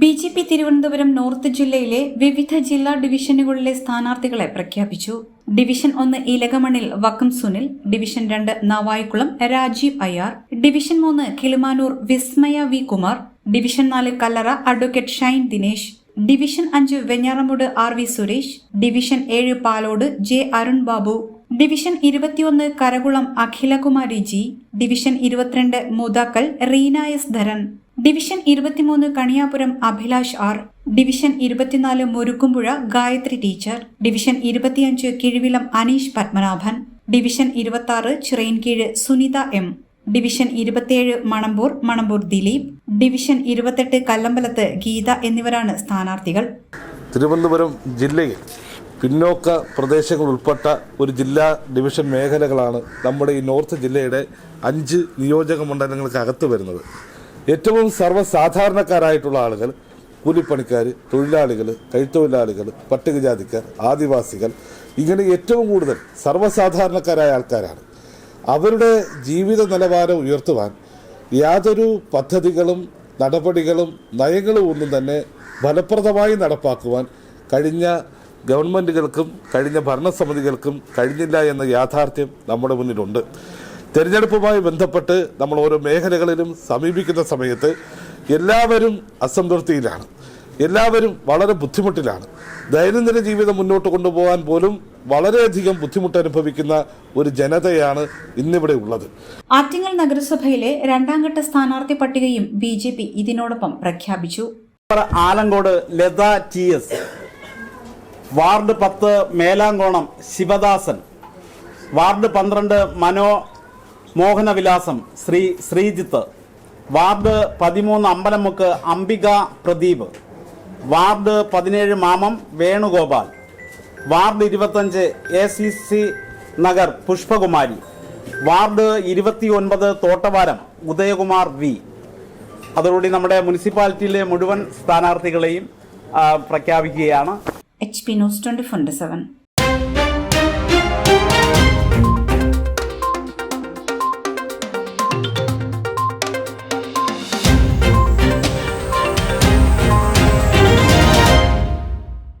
B J P Thiruvananthapuram north ജില്ലയിലെ വിവിധ ജില്ലാ ഡിവിഷനുകളിലെ സ്ഥാനാർത്ഥികളെ പ്രഖ്യാപിച്ചു. ഡിവിഷൻ ഒന്ന് ഇലകമണിൽ വക്കം സുനിൽ ഡിവിഷൻ രണ്ട് നവായിക്കുളം രാജീവ് അയ്യാർ ഡിവിഷൻ മൂന്ന് കിളിമാനൂർ വിസ്മയ വി കുമാർ ഡിവിഷൻ നാല് കല്ലറ അഡ്വക്കേറ്റ് ഷൈൻ ദിനേശ് ഡിവിഷൻ അഞ്ച് Venjaramoodu R V Suresh division ഏഴ് പാലോട് ജെ അരുൺ ബാബു ഡിവിഷൻ ഇരുപത്തിയൊന്ന് കരകുളം അഖിലകുമാരി ജി ഡിവിഷൻ ഇരുപത്തിരണ്ട് മുതാക്കൽ റീന എസ് ധരൻ ഡിവിഷൻ ഇരുപത്തിമൂന്ന് കണിയാപുരം അഭിലാഷ് ആർ ഡിവിഷൻ ഇരുപത്തിനാല് മുരുക്കുമ്പുഴ ഗായത്രി ടീച്ചർ ഡിവിഷൻ ഇരുപത്തിയഞ്ച് കിഴിവിലം അനീഷ് പത്മനാഭൻ ഡിവിഷൻ ഇരുപത്തി ചിറയിൻകീഴ് സുനിത എം ഡിവിഷൻ ഇരുപത്തിയേഴ് മണമ്പൂർ മണമ്പൂർ ദിലീപ് ഡിവിഷൻ ഇരുപത്തെട്ട് കല്ലമ്പലത്ത് ഗീത എന്നിവരാണ് സ്ഥാനാർത്ഥികൾ. തിരുവനന്തപുരം ജില്ലയിൽ പിന്നോക്ക പ്രദേശങ്ങൾ ഉൾപ്പെട്ട ഒരു ജില്ലാ ഡിവിഷൻ മേഖലകളാണ് നമ്മുടെ ഈ നോർത്ത് ജില്ലയുടെ അഞ്ച് നിയോജക മണ്ഡലങ്ങൾക്ക് അകത്ത് വരുന്നത്. ഏറ്റവും സർവസാധാരണക്കാരായിട്ടുള്ള ആളുകൾ കൂലിപ്പണിക്കാർ തൊഴിലാളികൾ കൈത്തൊഴിലാളികൾ പട്ടികജാതിക്കാർ ആദിവാസികൾ ഇങ്ങനെ ഏറ്റവും കൂടുതൽ സർവസാധാരണക്കാരായ ആൾക്കാരാണ്. അവരുടെ ജീവിത നിലവാരം ഉയർത്തുവാൻ യാതൊരു പദ്ധതികളും നടപടികളും നയങ്ങളും ഒന്നും തന്നെ ഫലപ്രദമായി നടപ്പാക്കുവാൻ കഴിഞ്ഞ ഗവൺമെന്റുകൾക്കും കഴിഞ്ഞ ഭരണസമിതികൾക്കും കഴിഞ്ഞില്ല എന്ന യാഥാർത്ഥ്യം നമ്മുടെ മുന്നിലുണ്ട്. തെരഞ്ഞെടുപ്പുമായി ബന്ധപ്പെട്ട് നമ്മൾ ഓരോ മേഖലകളിലും സമീപിക്കുന്ന സമയത്ത് എല്ലാവരും അസംതൃപ്തിയിലാണ്. എല്ലാവരും വളരെ ബുദ്ധിമുട്ടിലാണ്. ദൈനംദിന ജീവിതം മുന്നോട്ട് കൊണ്ടുപോകാൻ പോലും വളരെയധികം ബുദ്ധിമുട്ട് അനുഭവിക്കുന്ന ഒരു ജനതയാണ് ഇന്നിവിടെ ഉള്ളത്. ആറ്റിങ്ങൽ നഗരസഭയിലെ രണ്ടാംഘട്ട സ്ഥാനാർത്ഥി പട്ടികയും ബി ജെ പി ഇതിനോടൊപ്പം പ്രഖ്യാപിച്ചു. Alamcode Latha T S ward പത്ത് മേലാങ്കോണം ശിവദാസൻ വാർഡ് പന്ത്രണ്ട് മനോ മോഹനവിലാസം ശ്രീ ശ്രീജിത്ത്. വാർഡ് പതിമൂന്ന് അമ്പലമുക്ക് അംബിക പ്രദീപ്. വാർഡ് പതിനേഴ് മാമം വേണുഗോപാൽ. വാർഡ് ഇരുപത്തഞ്ച് A C C Nagar Pushpakumari. Ward ഇരുപത്തി ഒൻപത് തോട്ടവാരം ഉദയകുമാർ വി. അതോടുകൂടി നമ്മുടെ മുനിസിപ്പാലിറ്റിയിലെ മുഴുവൻ സ്ഥാനാർത്ഥികളെയും പ്രഖ്യാപിക്കുകയാണ്. H P news twenty four seven